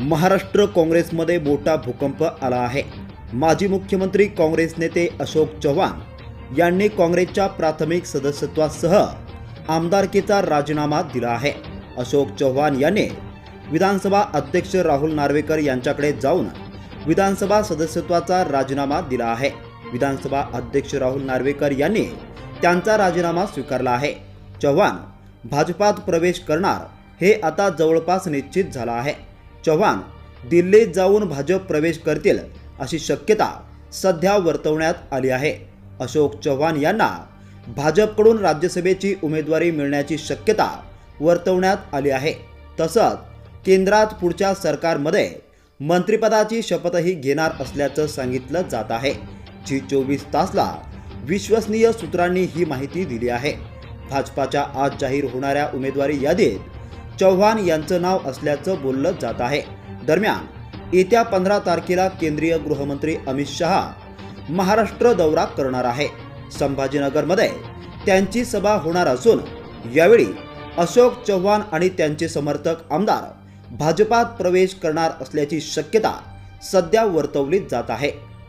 महाराष्ट्र काँग्रेसमध्ये मोठा भूकंप आला आहे. माजी मुख्यमंत्री काँग्रेस नेते अशोक चव्हाण यांनी काँग्रेसच्या प्राथमिक सदस्यत्वासह आमदारकीचा राजीनामा दिला आहे. अशोक चव्हाण यांनी विधानसभा अध्यक्ष राहुल नार्वेकर यांच्याकडे जाऊन विधानसभा सदस्यत्वाचा राजीनामा दिला आहे. विधानसभा अध्यक्ष राहुल नार्वेकर यांनी त्यांचा राजीनामा स्वीकारला आहे. चव्हाण भाजपात प्रवेश करणार हे आता जवळपास निश्चित झालं आहे. चव्हाण दिल्लीत जाऊन भाजप प्रवेश करतील अशी शक्यता सध्या वर्तवण्यात आली आहे. अशोक चव्हाण यांना भाजपकडून राज्यसभेची उमेदवारी मिळण्याची शक्यता वर्तवण्यात आली आहे. तसंच केंद्रात पुढच्या सरकारमध्ये मंत्रिपदाची शपथही घेणार असल्याचं सांगितलं जात आहे. जी चोवीस तासला विश्वसनीय सूत्रांनी ही माहिती दिली आहे. भाजपाच्या आज जाहीर होणाऱ्या उमेदवारी यादीत चव्हाण यांचं नाव असल्याचं बोललं जात आहे. दरम्यान येत्या पंधरा तारखेला केंद्रीय गृहमंत्री अमित शहा महाराष्ट्र दौरा करणार आहे. संभाजीनगरमध्ये त्यांची सभा होणार असून यावेळी अशोक चव्हाण आणि त्यांचे समर्थक आमदार भाजपात प्रवेश करणार असल्याची शक्यता सध्या वर्तवली जात आहे.